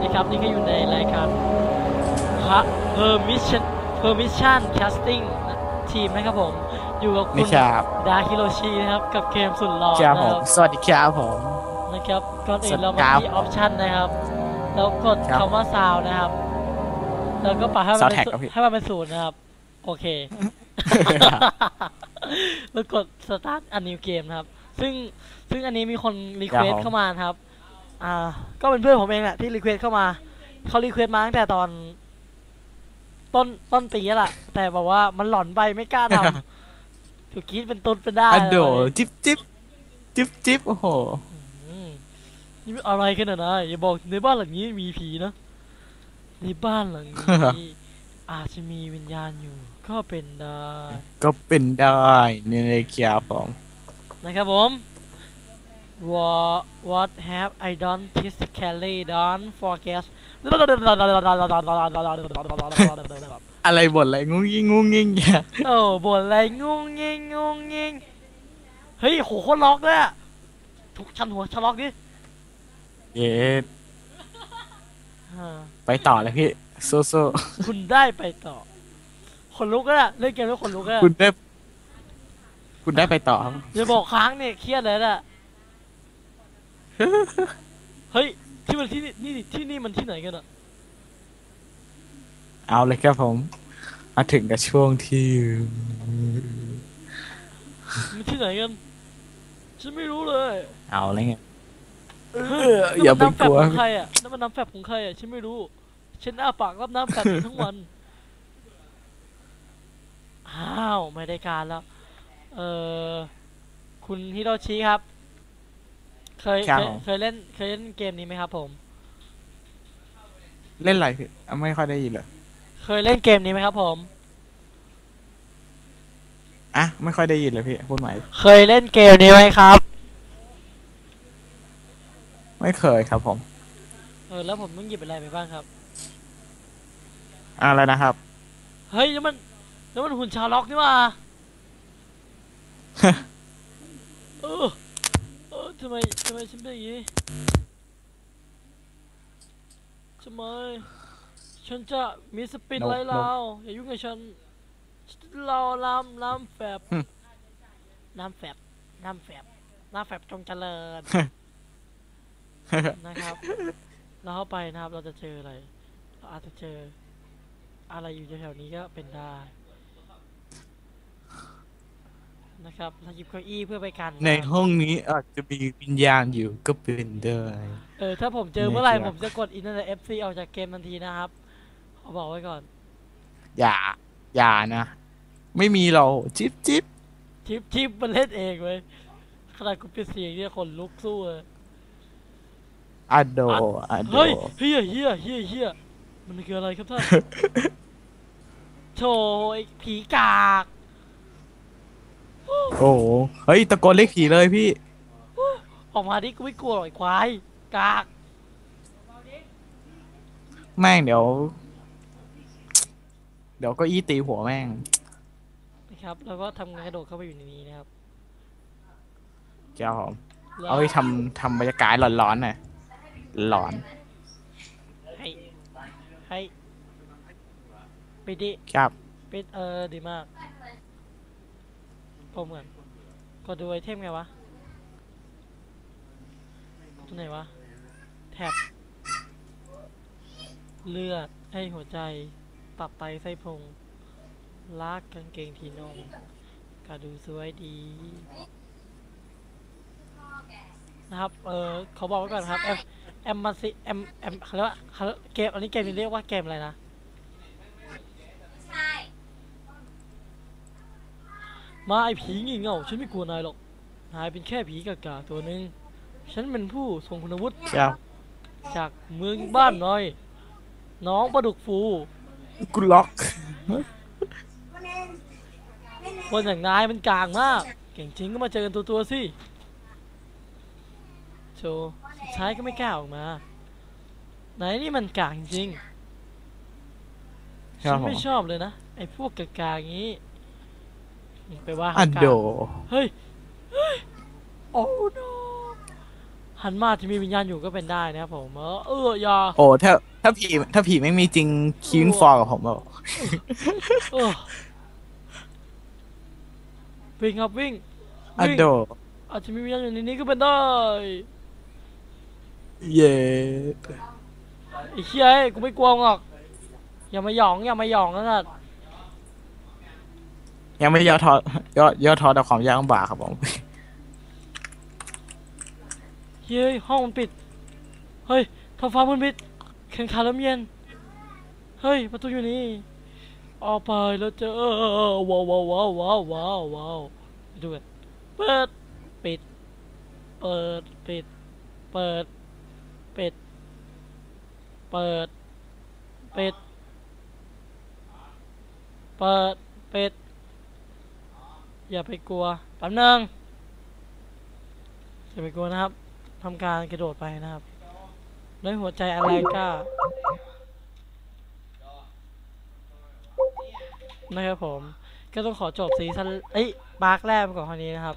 วัสดีครับ นี่ก็อยู่ในรายการ Permission Permission Casting ทีมนะครับผม อยู่กับคุนี่ณครับดาฮิโรชินะครับ กับเกมสุดหล่อครับนะผคมรับสวัสดีครับผมนะครับก่อนอื่สวันสดีเราคมารับที่ออปชันนะครับ แล้วกดครับคำว่าซาวนะครับ แล้วก็ปรับให้มัน Sound เป็น tag ครับพี่ให้มันเป็นศูนย์นะครับ โอเค แล้วกด start a new game นะครับ ซึ่งซึ่งอันนี้มีคนรีเควสครับผมเข้ามานะครับ อ่าก็เป็นเพื่อนผมเองแหละที่รีเควสเข้ามาเขารีเควสมาตั้งแต่ตอน ต้นต้นปีแล้วล่ะ แต่บอกว่ามันหลอนไปไม่กล้าทำถูกคิดเป็นตุนเป็นได้อะโดเลยจิ๊บจิ๊บจิ๊บจิ๊บโอ้โหอืมนี่มันอะไรกันนะนะอย่าบอกในบ้านหลังนี้มีผีนะในบ้านหลังนี้ อาจจะมีวิญญาณอยู่ ก็เป็นได้ก็เป็นได้เนี่ยครับผมนะครับผม What What have I done physically done forget อะไรบ่นอะไรงุ้งยิงงุ้งยิงเนี่ยโอ้บ่นอะไรงงเงงงงเงงเฮ้ยโหโคตรล็อกเลยอะทุกชั้นหัวชั้นล็อกดิเย็ดอ่าไปต่อเลยพี่สู้สู้คุณได้ไปต่อ คนลุกแล้วอะเล่นเกมแล้วคนลุกแล้วคุณได้ คุณได้ไปต่อครับอย่าบอกค้างเนี่ยเครียดเลยน่ะ เฮ้ยที่มันที่นี่นี่ที่นี่มันที่ไหนกันอะเอาเลยครับผมมาถึงกับช่วงที่มันที่ไหนกันฉันไม่รู้เลย เอาเลยไงเอออย่าไปกลัวน้ำแฟบของใครอะนั่นมันน้ำแฟบของใครอะฉันไม่รู้ฉันอ้าปากรับน้ำแฟบอยู่ทั้งวันอ้าวไม่ได้การแล้ว เออคุณฮิโรชิครับ เคยครับเคยผม เคยเล่นเคยเล่นเกมนี้ไหมครับผม เล่นอะไรพี่อะไม่ค่อยได้ยินเลยเคยเล่นเกมนี้ไหมครับผม อะไม่ค่อยได้ยินเลยพี่พูดใหม่เคยเล่นเกมนี้ไหมครับ ไม่เคยครับผม เออแล้วผมต้องหยิบอะไรไปบ้างครับ อะไรนะครับ เฮ้ยแล้วมันแล้วมันหุ่นชาวล็อกนี่ว่า เออเออ ทำไมทำไมฉันเป็นอย่างนี้ทำไม ฉันจะมีสปินนกไล่นกเราอย่ายุ่งกับฉันเราล้ำล้ำแฝบหึน้ำแฝบน้ำแฝบน้ำแฝบจงเจริญนะครับ เราเข้าไปนะครับ เราจะเจออะไร เราอาจจะเจอ อะไรอยู่แถวๆนี้ก็เป็นได้ นะครับเราหยิบเก้าอี้เพื่อไปกันในนะครับห้องนี้อาจจะมีวิญญาณอยู่ก็เป็นได้เออถ้าผมเจอเมื่อไหร่ในเกมผมจะกดอินเทอร์เน็ต FC ออกจากเกมทันทีนะครับขอบอกไว้ก่อน อย่า อย่านะ ไม่มีเราจิ๊บจิ๊บทิปทิปมันเล่นเองเว้ยขนาดกูปิดเสียงเนี่ยคนลุกสู้เลยอะโดอะโดเฮ้ยเฮียเฮียเฮียเฮียมันคืออะไรครับท่านโธ่ไอ้ผีกาก โอ้โหเฮ้ยตะโกนเรียกผีเลยพี่ ออกมาดิกูไม่กลัวหรอกไอ้ควายกากแม่งเดี๋ยว เดี๋ยวก็อี้ตีหัวแม่ง นะครับ แล้วก็ทำงานกระโดดเข้าไปอยู่ในนี้นะครับเจ้าผมแล้วเอาไปทำทำบรรยากาศหลอนๆหน่อยหลอนให้ให้ปิดดิ ครับปิดเออดีมาก ผมเหมือนกดดูไอเทมไงวะตรงไหนวะ แท็บ เลือดให้หัวใจ ตับไตไส้พุงลากกางเกงทีนงกระดูสวยดี นะครับ เออเขาบอกไว้ก่อนครับ แอมแอมมาซิแอมแอมเขาเรียกว่าเขาเกมอันนี้เกมนี้เรียกว่าเกมอะไรนะ มาไอผีงี่เง่าฉันไม่กลัวนายหรอก นายเป็นแค่ผีกากาตัวหนึ่ง ฉันเป็นผู้ทรงคุณวุฒิครับจากเมืองบ้านน้อย น้องประดุกฟูกูล็อกคนอย่างนายมันกลางมาก เก่งจริงก็มาเจอกันตัวตัวๆสิโชว์สุดท้ายก็ไม่กล้าออกมา ไหนนี่มันกลางจริงครัฉับนผมไม่ชอบเลยนะ ไอ้พวกกากาอย่างนี้ ไปว่าอะเขากาโดเฮ้ยเฮ้ย โอ้ no หันมาจะมีวิญญาณอยู่ก็เป็นได้นะครับผมเออเอออย่าโอ้ถ้าถ้าผีถ้าผีไม่มีจริงคินฟอร์กับผมแบบเออวิ่งครับวิ่งอะวิ่งโด อาจจะมีวิญญาณอยู่ในนี้ก็เป็นได้ เย่ไอ้เชี่ยเอ้ยกูไม่กลัวมึงหรอก อย่ามาหยองอย่ามาหยองนะสัตว์ ยังไม่ย่อท้อย่อย่อท้อต่อความยากลำบากครับผมเฮ้ยห้องมันปิด เฮ้ยท้องฟ้ามันปิดแข่งขันเริ่มเย็น เฮ้ยประตูอยู่นี่ออกไปแล้วเจอว้าวว้าวว้าวว้าวว้าวว้าวดูกันเปิดปิด เปิดปิด เปิดปิด เปิดปิด เปิดปิด อย่าไปกลัวแป๊บนึงอย่าไปกลัวนะครับทำการกระโดดไปนะครับ ด้วยหัวใจอะไรก็นะครับผม ก็ต้องขอจบซีซั่นเอ้ยบาร์กแรกก่อนคราวนี้นะครับ